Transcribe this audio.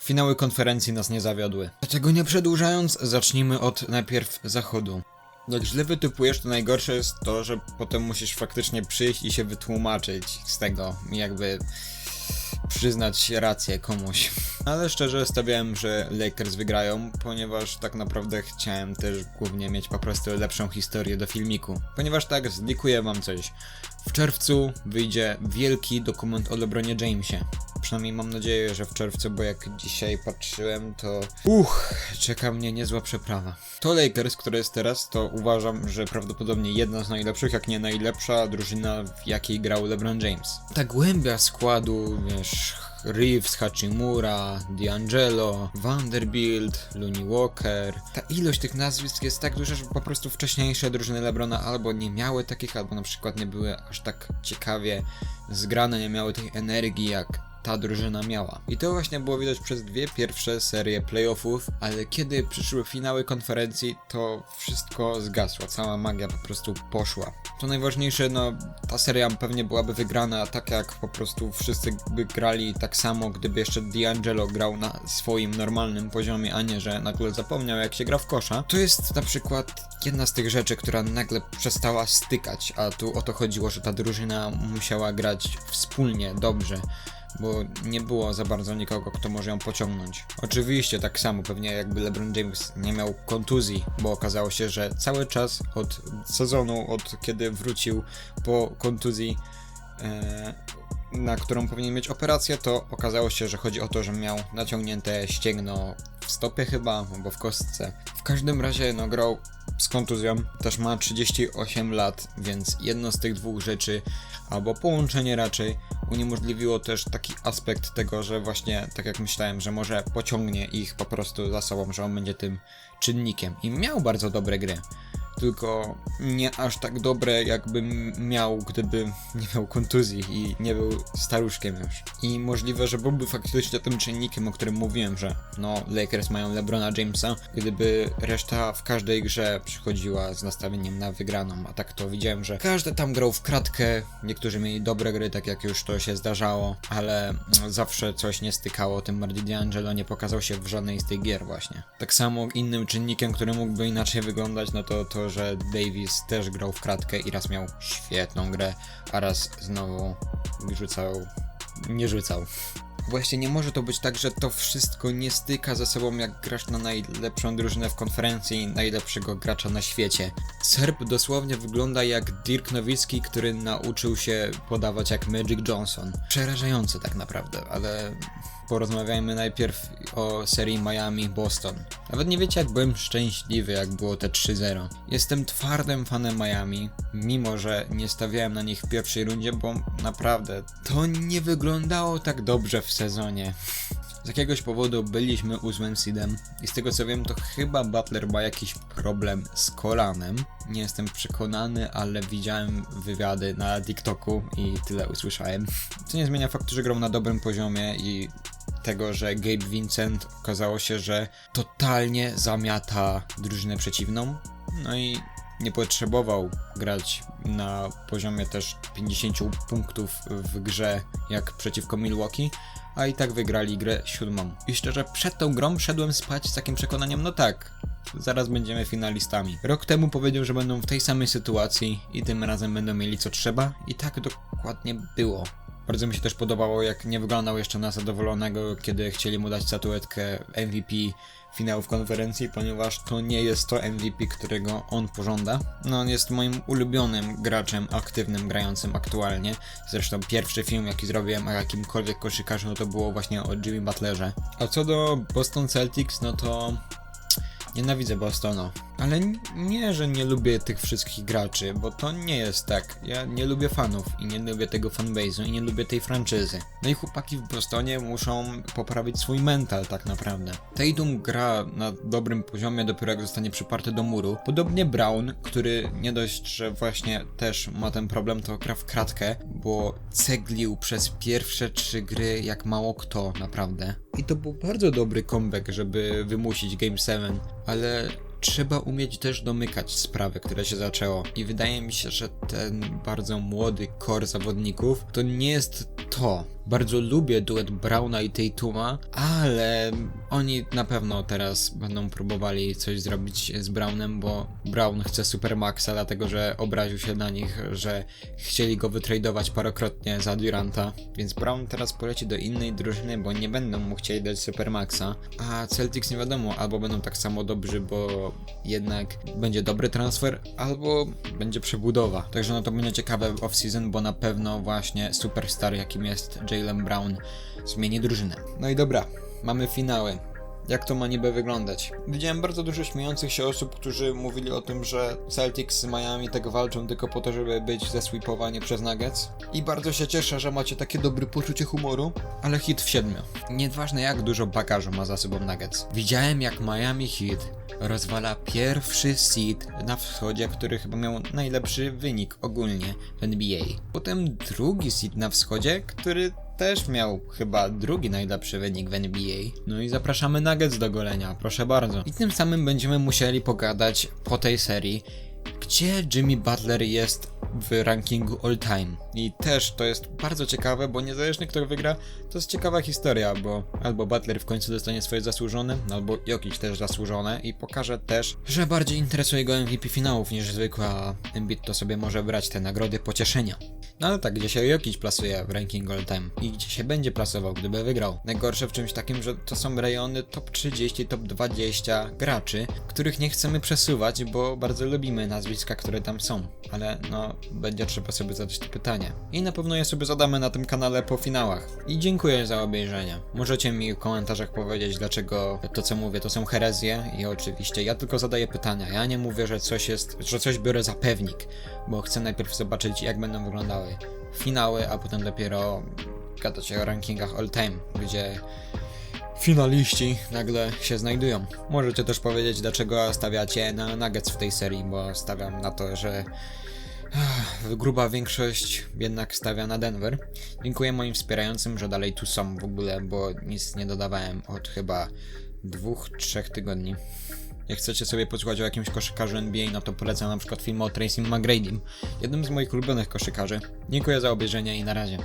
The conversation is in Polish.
Finały konferencji nas nie zawiodły. Dlatego nie przedłużając, zacznijmy od najpierw zachodu. Jak źle wytypujesz, to najgorsze jest to, że potem musisz faktycznie przyjść i się wytłumaczyć z tego, jakby przyznać rację komuś. Ale szczerze stawiałem, że Lakers wygrają, ponieważ tak naprawdę chciałem też głównie mieć po prostu lepszą historię do filmiku. Ponieważ tak, zlikuję wam coś. W czerwcu wyjdzie wielki dokument o LeBronie Jamesie. Przynajmniej mam nadzieję, że w czerwcu, bo jak dzisiaj patrzyłem, to uch, czeka mnie niezła przeprawa. To Lakers, które jest teraz, to uważam, że prawdopodobnie jedna z najlepszych, jak nie najlepsza drużyna, w jakiej grał LeBron James. Ta głębia składu, wiesz, Reeves, Hachimura, D'Angelo, Vanderbilt, Looney Walker. Ta ilość tych nazwisk jest tak duża, że po prostu wcześniejsze drużyny Lebrona albo nie miały takich, albo na przykład nie były aż tak ciekawie zgrane, nie miały tej energii jak ta drużyna miała. I to właśnie było widać przez dwie pierwsze serie playoffów, ale kiedy przyszły finały konferencji, to wszystko zgasło, cała magia po prostu poszła. To najważniejsze, no ta seria pewnie byłaby wygrana tak jak po prostu wszyscy by grali tak samo, gdyby jeszcze D'Angelo grał na swoim normalnym poziomie, a nie, że nagle zapomniał jak się gra w kosza. To jest na przykład jedna z tych rzeczy, która nagle przestała stykać, a tu o to chodziło, że ta drużyna musiała grać wspólnie, dobrze bo nie było za bardzo nikogo, kto może ją pociągnąć. Oczywiście tak samo pewnie jakby LeBron James nie miał kontuzji, bo okazało się, że cały czas od sezonu, od kiedy wrócił po kontuzji, e, na którą powinien mieć operację, to okazało się, że chodzi o to, że miał naciągnięte ścięgno w stopie chyba, albo w kostce. W każdym razie no grał z kontuzją, też ma 38 lat, więc jedno z tych dwóch rzeczy, albo połączenie raczej, uniemożliwiło też taki aspekt tego, że właśnie, tak jak myślałem, że może pociągnie ich po prostu za sobą, że on będzie tym czynnikiem. I miał bardzo dobre gry tylko nie aż tak dobre, jakbym miał, gdyby nie miał kontuzji i nie był staruszkiem już. I możliwe, że byłby faktycznie tym czynnikiem, o którym mówiłem, że no, Lakers mają LeBrona Jamesa, gdyby reszta w każdej grze przychodziła z nastawieniem na wygraną, a tak to widziałem, że każdy tam grał w kratkę, niektórzy mieli dobre gry, tak jak już to się zdarzało, ale zawsze coś nie stykało, tym bardziej D'Angelo nie pokazał się w żadnej z tych gier właśnie. Tak samo innym czynnikiem, który mógłby inaczej wyglądać, no to to, że Davis też grał w kratkę i raz miał świetną grę, a raz znowu rzucał, nie rzucał. Właśnie nie może to być tak, że to wszystko nie styka ze sobą, jak grasz na najlepszą drużynę w konferencji, najlepszego gracza na świecie. Serb dosłownie wygląda jak Dirk Nowicki, który nauczył się podawać jak Magic Johnson. Przerażające tak naprawdę, ale porozmawiajmy najpierw o serii Miami-Boston. Nawet nie wiecie, jak byłem szczęśliwy, jak było te 3-0. Jestem twardym fanem Miami, mimo że nie stawiałem na nich w pierwszej rundzie, bo naprawdę to nie wyglądało tak dobrze w sezonie. Z jakiegoś powodu byliśmy ósmym seedem i z tego co wiem, to chyba Butler ma jakiś problem z kolanem. Nie jestem przekonany, ale widziałem wywiady na TikToku i tyle usłyszałem. Co nie zmienia faktu, że grał na dobrym poziomie i tego, że Gabe Vincent okazało się, że totalnie zamiata drużynę przeciwną. No i nie potrzebował grać na poziomie też 50 punktów w grze jak przeciwko Milwaukee, a i tak wygrali grę siódmą. I szczerze, przed tą grą szedłem spać z takim przekonaniem, no tak, zaraz będziemy finalistami. Rok temu powiedział, że będą w tej samej sytuacji i tym razem będą mieli co trzeba i tak dokładnie było. Bardzo mi się też podobało, jak nie wyglądał jeszcze na zadowolonego, kiedy chcieli mu dać statuetkę MVP finałów konferencji, ponieważ to nie jest to MVP, którego on pożąda. No, on jest moim ulubionym graczem aktywnym, grającym aktualnie. Zresztą pierwszy film, jaki zrobiłem o jakimkolwiek koszykarzu, no to było właśnie o Jimmy Butlerze. A co do Boston Celtics, no to Nienawidzę Bostonu. Ale nie, że nie lubię tych wszystkich graczy, bo to nie jest tak. Ja nie lubię fanów i nie lubię tego fanbase'u i nie lubię tej franczyzy. No i chłopaki w Bostonie muszą poprawić swój mental tak naprawdę. Tatum gra na dobrym poziomie dopiero jak zostanie przyparty do muru. Podobnie Brown, który nie dość, że właśnie też ma ten problem, to gra w kratkę, bo ceglił przez pierwsze trzy gry jak mało kto naprawdę. I to był bardzo dobry comeback, żeby wymusić Game 7, ale trzeba umieć też domykać sprawy, które się zaczęło. I wydaje mi się, że ten bardzo młody core zawodników to nie jest to. Bardzo lubię duet Browna i Tatuma, ale oni na pewno teraz będą próbowali coś zrobić z Brownem, bo Brown chce Supermaxa, dlatego że obraził się na nich, że chcieli go wytradować parokrotnie za Duranta, więc Brown teraz poleci do innej drużyny, bo nie będą mu chcieli dać Supermaxa, a Celtics nie wiadomo, albo będą tak samo dobrzy, bo jednak będzie dobry transfer, albo będzie przebudowa. Także no to będzie ciekawe off-season, bo na pewno właśnie superstar, jakim jest Jalen Brown, zmieni drużynę. No i dobra, mamy finały. Jak to ma niby wyglądać? Widziałem bardzo dużo śmiejących się osób, którzy mówili o tym, że Celtics z Miami tak walczą tylko po to, żeby być zasweepowani przez Nuggets. I bardzo się cieszę, że macie takie dobre poczucie humoru, ale hit w siedmiu. Nieważne jak dużo bagażu ma za sobą Nuggets. Widziałem jak Miami Heat rozwala pierwszy seed na wschodzie, który chyba miał najlepszy wynik ogólnie w NBA. Potem drugi seed na wschodzie, który też miał chyba drugi najlepszy wynik w NBA. No i zapraszamy Nuggets do golenia, proszę bardzo. I tym samym będziemy musieli pogadać po tej serii, gdzie Jimmy Butler jest w rankingu all time. I też to jest bardzo ciekawe, bo niezależnie kto wygra, to jest ciekawa historia, bo albo Butler w końcu dostanie swoje zasłużone, albo Jokic też zasłużone i pokaże też, że bardziej interesuje go MVP finałów niż zwykła, Embiid to sobie może brać te nagrody pocieszenia. No ale tak, gdzie się Jokic plasuje w rankingu all i gdzie się będzie plasował, gdyby wygrał. Najgorsze w czymś takim, że to są rejony top 30, top 20 graczy, których nie chcemy przesuwać, bo bardzo lubimy nazwiska, które tam są. Ale no, będzie trzeba sobie zadać to pytanie. I na pewno je sobie zadamy na tym kanale po finałach. I dziękuję za obejrzenie. Możecie mi w komentarzach powiedzieć, dlaczego to co mówię to są herezje i oczywiście ja tylko zadaję pytania. Ja nie mówię, że coś jest, że coś biorę za pewnik, bo chcę najpierw zobaczyć jak będą wyglądały finały, a potem dopiero gadać o rankingach all time, gdzie finaliści nagle się znajdują. Możecie też powiedzieć, dlaczego stawiacie na Nuggets w tej serii, bo stawiam na to, że ach, gruba większość jednak stawia na Denver. Dziękuję moim wspierającym, że dalej tu są w ogóle, bo nic nie dodawałem od chyba dwóch, trzech tygodni. Jak chcecie sobie posłuchać o jakimś koszykarzu NBA, no to polecam na przykład film o Tracy McGrady'm, jednym z moich ulubionych koszykarzy. Dziękuję za obejrzenie i na razie.